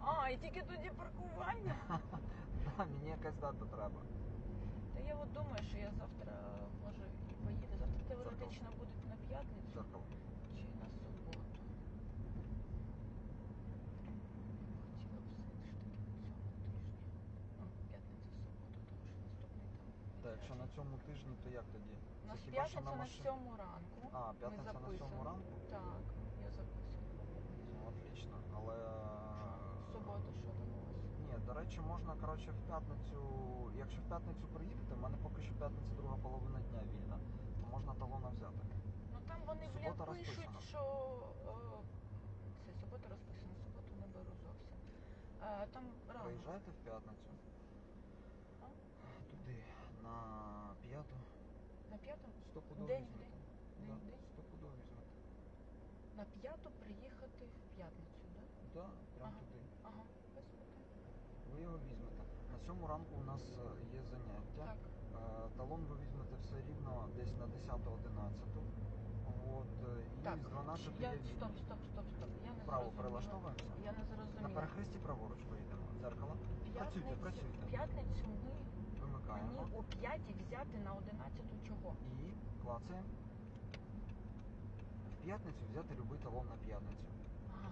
А, і тільки тоді паркування. Да, мені якась дата треба. Та я от думаю, що я завтра може і поїду. Завтра теоретично буде на п'ятницю Зеркало. чи на суботу. Хотіла б все ж таки на цьому тижні. Ну, п'ятниця, суботу, тому що наступний там. Так, якщо на цьому тижні, то як тоді? У нас Це хіба що п'ятниця на сьому ранку. А, Ми п'ятниця на записуємо. сьому ранку? Так, отлично. Але. Субота, що там у вас? Ні, до речі, можна, коротше, в п'ятницю. Якщо в п'ятницю приїдете, в мене поки що п'ятниця друга половина дня вільна, то можна талона взяти. Ну там вони, Субота блін, пишуть, розписана. що о, це субота розписана, суботу не беру зовсім. А, там рано. Приїжджайте в п'ятницю. Туди, на п'яту. На п'яту? День в день? День в день? П'яту приїхати в п'ятницю, так? Да? Да, прям Ага. туди. Ага, без питань. Ви його візьмете. На сьому ранку у нас е, є заняття. Так. Е, Талон ви візьмете все рівно десь на 10-11. От, е, і Так, з 12 я, є стоп, стоп, стоп, стоп. Я не Вправо зрозуміла. Я не На перехресті праворуч поїдемо. Дзеркало. Працюйте, працюйте. В п'ятницю ми Вимикаємо. мені о п'ятій взяти на одинадцяту чого? І клацаємо. В п'ятницю взяти будь-який талон на п'ятницю.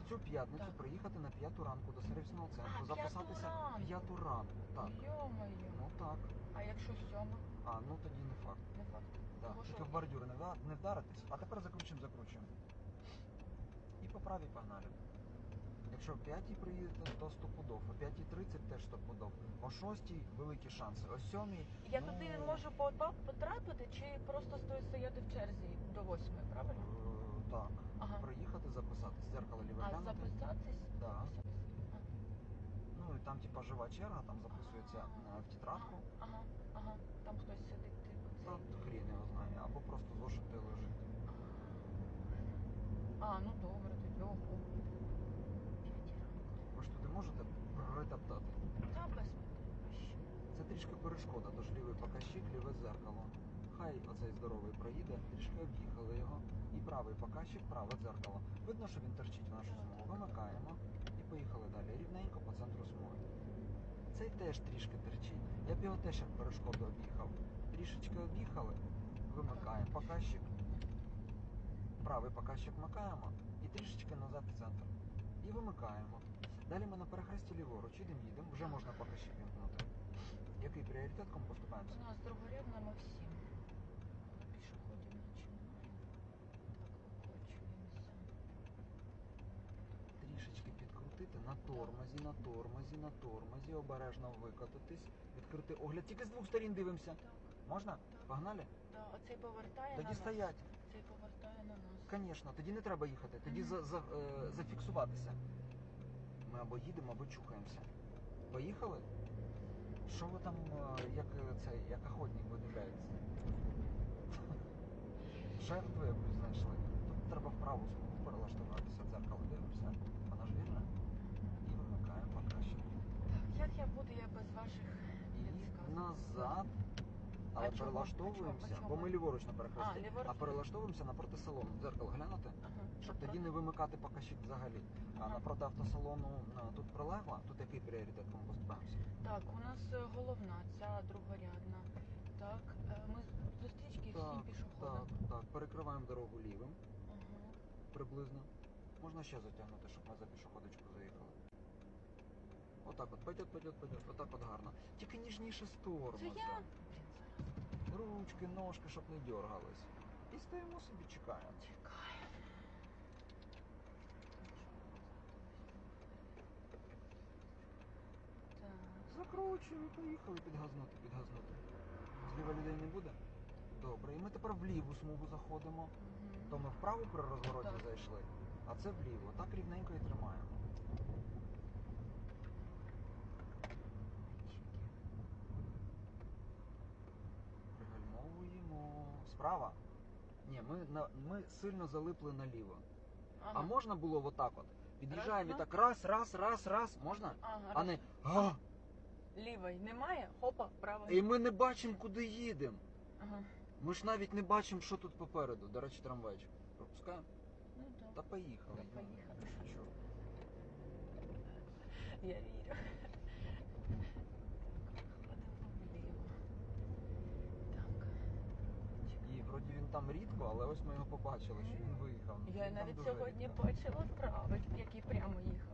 В цю п'ятницю Так. приїхати на п'яту ранку до сервісного центру, А, п'яту записатися ранку. в п'яту ранку. Так. Йо-моє. Ну так. А якщо сьома? А, ну тоді не факт. Не факт. Так. Того, що- Тільки в бордюри не, вда- не вдаритись. А тепер закручуємо, закручуємо. І по правій погнали. Якщо о 5 приїдете, то стопудов. О 5.30 теж стопудов. О 6 великі шанси. О 7 Я ну, туди можу попа- потрапити чи просто стою стояти в черзі до восьми, правильно? Так. Ага. Приїхати, записатись. Зеркало ліве А глянути. записатись? Да. Записатись. Ну і там типа жива черга, там записується е, в тетрадку. Ага, ага. Там хтось сидить, типу. Та цей. хрін його знає. Або просто зошит де лежить. А, ну добре, тоді ого. Ви ж туди можете притоптати. Та без питань. вообще. Це трішки перешкода, тож лівий показчик, ліве дзеркало. Хай оцей здоровий проїде, трішки об'їхали його. І правий показчик, праве дзеркало. Видно, що він торчить в нашу смугу. Вимикаємо і поїхали далі. Рівненько по центру смуги. Цей теж трішки терчить. Я б його теж як перешкоду об'їхав. Трішечки об'їхали, вимикаємо показчик. Правий показчик вмикаємо і трішечки назад в центр. І вимикаємо. Далі ми на перехресті ліворуч їдемо, їдемо, вже можна показчик вімкнути. Який пріоритет кому поступаємося? У нас другорядна Максим. Пішоходів наче немає. Так, викочуємося. Трішечки підкрутити на тормозі, на тормозі, на тормозі, обережно викотитись, відкрити огляд. Тільки з двох сторін дивимося. Так, Можна? Так. Погнали? да, оцей повертає на Тоді нас. стоять. Цей повертає на нас. Звісно, тоді не треба їхати, тоді за, за, е, зафіксуватися. Ми або їдемо, або чухаємося. Поїхали? Що ви там, е, як е, цей, як охотник видивляється? Жертву якусь знайшли. Тут треба вправо перелаштуватися, дзеркало дивимося. Вона ж вільна. І вимикаємо покраще. Так, як я буду, я без ваших І назад. Але А перелаштовуємося, А чого? бо ми ліворуч на перехресті, А, ліворуч. а перелаштовуємося напроти салону. Дзеркало глянути? Ага. Щоб тоді не вимикати покащик взагалі. А напроти автосалону тут прилегла, тут який пріоритет ми поступаємося? Так, у нас е, головна, ця другорядна. Так, е, ми з- зустрічки всім Так, пішоходам. так, так. Перекриваємо дорогу лівим Ага. приблизно. Можна ще затягнути, щоб ми за пішоходочку заїхали. Отак от, пойдет, пойдет, пойдет. Отак от гарно. Тільки ніжніше з Це я? Ручки, ножки, щоб не дергались. І стоїмо собі, чекаємо. чекаю. Так. Закручуємо, поїхали підгазнути, підгазнути. Зліва людей не буде? Добре. І ми тепер в ліву смугу заходимо. То ми вправо при розвороті зайшли, а це вліво. Так рівненько і тримаємо. Справа? Ні, ми, на, ми сильно залипли наліво. А можна було отак от? Під'їжджаємо і так раз, раз, раз, раз. Можна? Ага, А не а! Лівий немає, хопа, правий. І ми не бачимо, куди їдемо. Ага. Ми ж навіть не бачимо, що тут попереду. До речі, трамвайчик. Пропускаємо? Ну так. Та поїхали. Та поїхали. Я вірю. Ходимо вліво. Так. І вроді він там рідко, але ось ми його побачили, що він виїхав. Я Він там навіть дуже сьогодні рідко. бачила вправи, який прямо їхав.